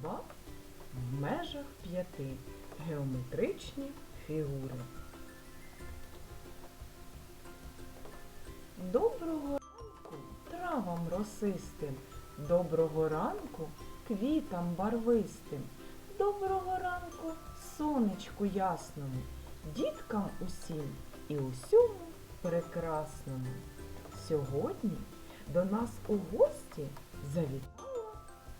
два в межах п'яти геометричні фігури. Доброго ранку травам росистим, доброго ранку квітам барвистим, доброго ранку сонечку ясному, діткам усім і усьому прекрасному. Сьогодні до нас у гості завітала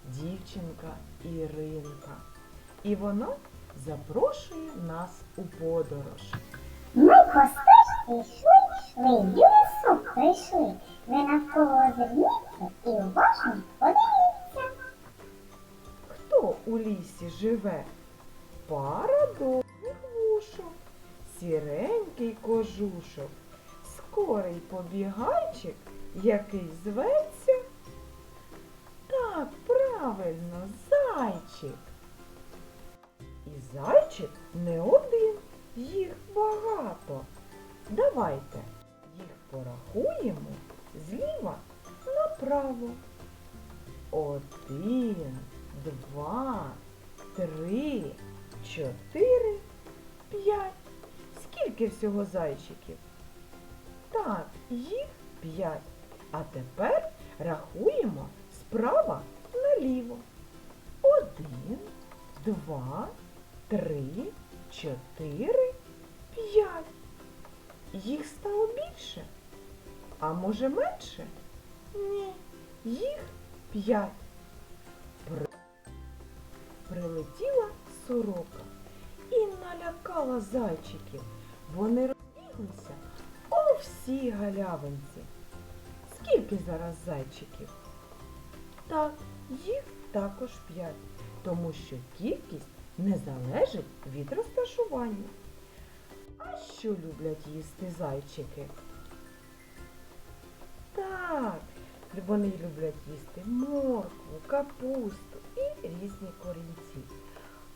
дівчинка Іринка. І вона запрошує нас у подорож. Ми по йшли, йшли, в лісок прийшли. Ви навколо озирніться і уважно подивіться. Хто у лісі живе? Пара довгих вушок, сіренький кожушок, скорий побігайчик, який зветься. Правильно, зайчик. І зайчик не один, їх багато. Давайте їх порахуємо зліва направо. Один, два, три, чотири, п'ять. Скільки всього зайчиків? Так, їх п'ять. А тепер рахуємо справа наліво. Один, два, три, чотири, п'ять. Їх стало більше? А може менше? Ні, їх п'ять. Прилетіла сорока і налякала зайчиків. Вони розбіглися у всій галявинці. Скільки зараз зайчиків? Так, їх також п'ять, тому що кількість не залежить від розташування. А що люблять їсти зайчики? Так, вони люблять їсти моркву, капусту і різні корінці.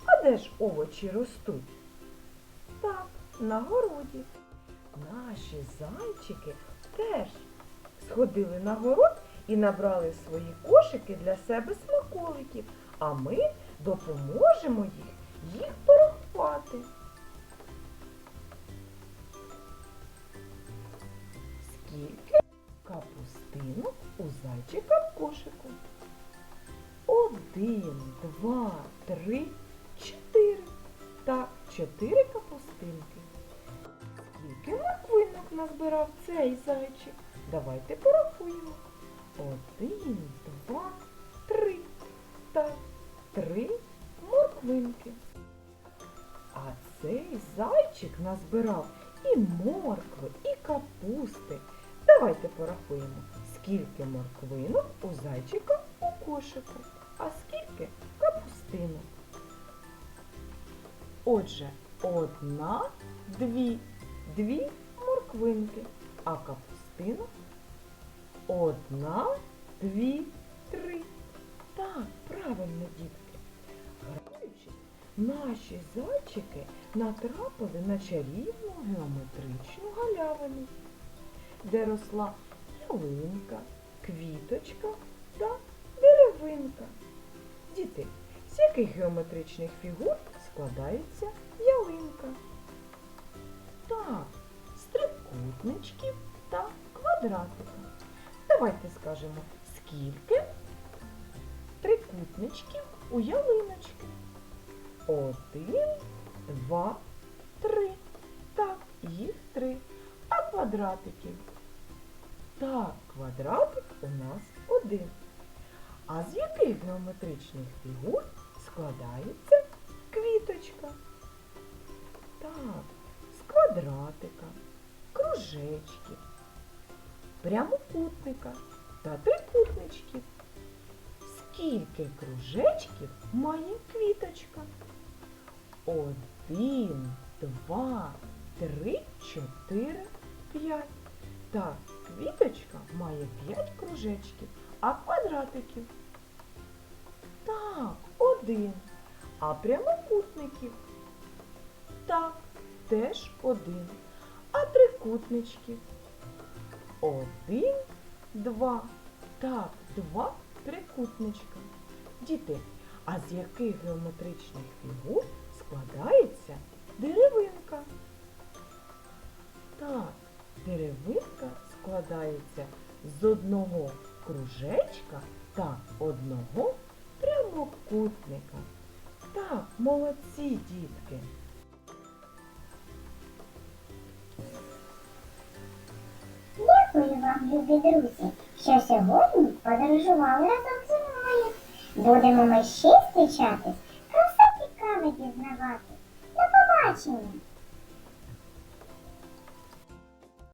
А де ж овочі ростуть? Так, на городі. Наші зайчики теж сходили на город і набрали свої кошики для себе смаколиків, а ми допоможемо їх їх порахувати. Скільки капустинок у зайчика в кошику? Один, два, три, чотири. Так, чотири капустинки. Скільки морквинок назбирав цей зайчик? Давайте порахуємо. Один, два, три. Так, три морквинки. А цей зайчик назбирав і моркви, і капусти. Давайте порахуємо, скільки морквинок у зайчика у кошику, а скільки капустинок. Отже, одна, дві, дві морквинки, а капустинок одна, дві, три. Так, правильно, дітки. Граючись, наші зайчики натрапили на чарівну геометричну галявину, де росла ялинка, квіточка та деревинка. Діти, з яких геометричних фігур складається ялинка? Так, з трикутничків та квадратика. Давайте скажемо, скільки трикутничків у ялиночки. Один, два, три. Так, їх три. А квадратиків? Так, квадратик у нас один. А з яких геометричних фігур складається квіточка? Так, з квадратика, кружечків, прямокутника та трикутничків. Скільки кружечків має квіточка? Один, два, три, чотири, п'ять. Так, квіточка має п'ять кружечків, а квадратиків? Так, один. А прямокутників? Так, теж один. А трикутничків? Один, два. Так, два трикутничка. Діти, А з яких геометричних фігур складається деревинка? Так, деревинка складається з одного кружечка та одного прямокутника. Так, молодці, дітки. Вам, любі друзі, що сьогодні подорожували разом зі мною. Будемо ми ще зустрічатись, про все цікаве дізнавати. До побачення!